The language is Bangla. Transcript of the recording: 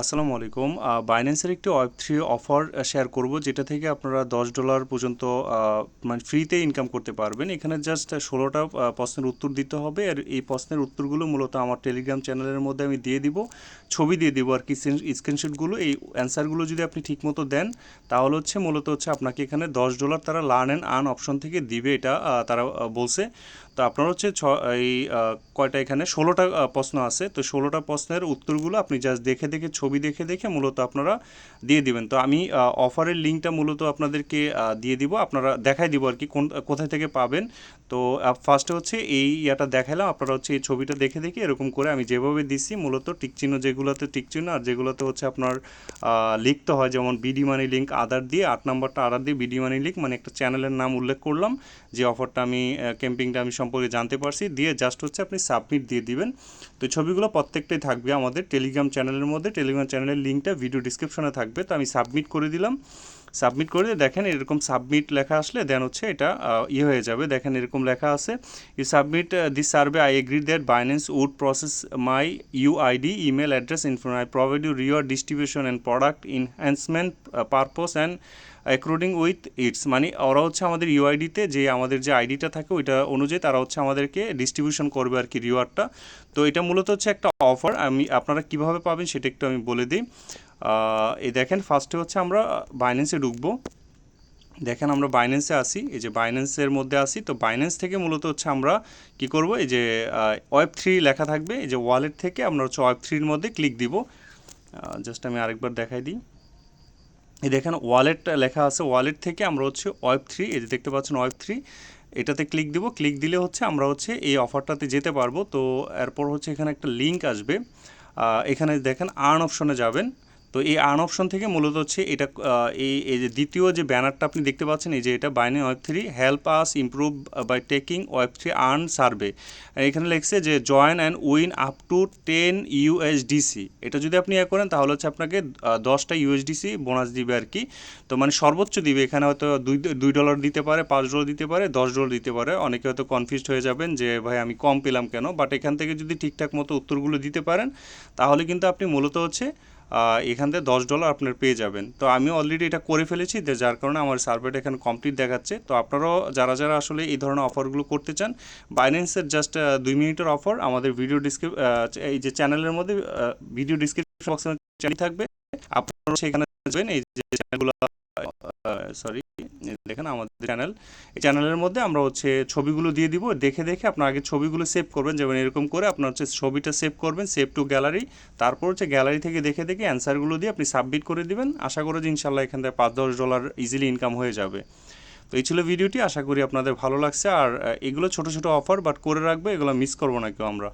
আসসালামু আলাইকুম। বাইন্যান্সের একটি ওয়েব থ্রি অফার শেয়ার করব, যেটা থেকে আপনারা দশ ডলার পর্যন্ত মানে ফ্রিতে ইনকাম করতে পারবেন। এখানে জাস্ট ষোলোটা প্রশ্নের উত্তর দিতে হবে। আর এই প্রশ্নের উত্তরগুলো মূলত আমার টেলিগ্রাম চ্যানেলের মধ্যে আমি দিয়ে দিব। ছবি দিয়ে দিব আর কি স্ক্রিনশটগুলো এই অ্যান্সারগুলো যদি আপনি ঠিকমতো দেন, তাহলে হচ্ছে মূলত হচ্ছে আপনাকে এখানে দশ ডলার তারা লার্ন অ্যান্ড আর্ন অপশন থেকে দিবে, এটা তারা বলছে। তো আপনার হচ্ছে ছ, এই কয়টা এখানে? ষোলোটা প্রশ্ন আছে। তো ষোলোটা প্রশ্নের উত্তরগুলো আপনি জাস্ট দেখে দেখে ছবি দেখে দেখে মূলত আপনারা দিয়ে দিবেন। তো আমি অফারের লিঙ্কটা মূলত আপনাদেরকে দিয়ে দিব। আপনারা দেখাই দিব আর কি কোন, কোথায় থেকে পাবেন। তো ফার্স্টে হচ্ছে এই ইয়াটা দেখালাম। আপনারা হচ্ছে এই ছবিটা দেখে দেখে এরকম করে আমি যেভাবে দিচ্ছি মূলত টিকচিহ্ন যেগুলোতে টিকচিহ্ন আর যেগুলোতে হচ্ছে আপনার লিখতে হয়, যেমন বিডি মানি লিঙ্ক আদার দিয়ে, আট নাম্বারটা আদার দিয়ে বিডি মানি লিঙ্ক মানে একটা চ্যানেলের নাম উল্লেখ করলাম, যে অফারটা আমি ক্যাম্পিংটা আমি সম্পর্কে জানতে পারছি। দিয়ে জাস্ট হচ্ছে আপনি সাবমিট দিয়ে দিবেন। তো ছবিগুলো প্রত্যেকটাই থাকবে আমাদের টেলিগ্রাম চ্যানেলের মধ্যে। টেলিগ্রাম চ্যানেলের লিঙ্কটা ভিডিও ডিসক্রিপশনে থাকবে, তো আমি সাবমিট করে দিলাম। সাবমিট করে দেখেন এরকম সাবমিট লেখা আসলে দেন হচ্ছে এটা ইয়ে হয়ে যাবে। দেখেন এরকম লেখা আছে। You submit this survey I agree that Binance would process my you UID email address inform I provide you reward distribution and product enhancement purpose and according with its মানে ওরা হচ্ছে আমাদের ইউআইডিতে যে আমাদের যে আইডিটা থাকে ওইটা অনুযায়ী তারা হচ্ছে আমাদেরকে ডিস্ট্রিবিউশন করবে আর কি রিওয়ার্ডটা তো এটা মূলত হচ্ছে একটা অফার আমি, আপনারা কীভাবে পাবেন সেটা একটু আমি বলে দিই। এই দেখেন ফার্স্টে হচ্ছে আমরা বাইন্যান্সে ঢুকবো। দেখেন, আমরা বাইন্যান্সে আসি এই যে বাইন্যান্সের মধ্যে আসি তো বাইন্যান্স থেকে মূলত হচ্ছে আমরা কি করব, এই যে ওয়েব থ্রি লেখা থাকবে, এই যে ওয়ালেট থেকে আমরা হচ্ছে ওয়েব থ্রির মধ্যে ক্লিক দিব। জাস্ট আমি আরেকবার দেখাই দিই। দেখেন ওয়ালেট লেখা আছে ওয়ালেট থেকে আমরা হচ্ছে ওয়েব থ্রি এই যে দেখতে পাচ্ছেন ওয়েব থ্রি এটাতে ক্লিক দিব। ক্লিক দিলে হচ্ছে আমরা হচ্ছে এই অফারটাতে যেতে পারব। তো এরপর হচ্ছে এখানে একটা লিঙ্ক আসবে। এখানে দেখেন আর্ন অপশনে যাবেন। তো এই আর্ন অপশন থেকে মূলত হচ্ছে এটা এই এই যে দ্বিতীয় যে ব্যানারটা আপনি দেখতে পাচ্ছেন, এই যে এটা বাইনে web three help us improve by taking web three earn survey এখানে লিখছে যে join and win up to ten USDC এটা যদি আপনি ইয়ে করেন, তাহলে হচ্ছে আপনাকে দশটা ইউএসডিসি বোনাস দিবে আর কি। তো মানে সর্বোচ্চ দিবে, এখানে হয়তো দুই দুই ডলার দিতে পারে, পাঁচ ডলার দিতে পারে, দশ ডলার দিতে পারে। অনেকে হয়তো কনফিউজড হয়ে যাবেন যে, ভাই, আমি কম পেলাম কেন? বাট এখান থেকে যদি ঠিকঠাক মতো উত্তরগুলো দিতে পারেন, তাহলে কিন্তু আপনি মূলত হচ্ছে এখান থেকে দশ ডলার আপনার পেয়ে যাবেন। তো আমি অলরেডি এটা করে ফেলেছি যার কারণে আমার সার্ভেটা এখানে কমপ্লিট দেখাচ্ছে। তো আপনারাও যারা যারা আসলে এই ধরনের অফারগুলো করতে চান বাইন্যান্সের জাস্ট দুই মিনিটের অফার আমাদের ভিডিও ডিসক্রিপ এই যে চ্যানেলের মধ্যে ভিডিও ডিসক্রিপশন বক্সে চ্যানেল থাকবে। আপনারা সেখানে যাবেন এই যে চ্যানেলগুলো সরি দেখেন আমাদের চ্যানেল এই চ্যানেলের মধ্যে আমরা হচ্ছে ছবিগুলো দিয়ে দিব। দেখে দেখে আপনার আগে ছবিগুলো সেভ করবেন। যেমন এরকম করে আপনার হচ্ছে ছবিটা সেভ করবেন সেভ টু গ্যালারি তারপর হচ্ছে গ্যালারি থেকে দেখে দেখে অ্যান্সারগুলো দিয়ে আপনি সাবমিট করে দিবেন। আশা করি যে ইনশাল্লাহ এখান থেকে পাঁচ, দশ ডলার ইজিলি ইনকাম হয়ে যাবে। তো এই ছিল ভিডিওটি আশা করি আপনাদের ভালো লাগছে। আর এগুলো ছোট ছোট অফার বাট করে রাখবে। এগুলো মিস করব না কেউ আমরা।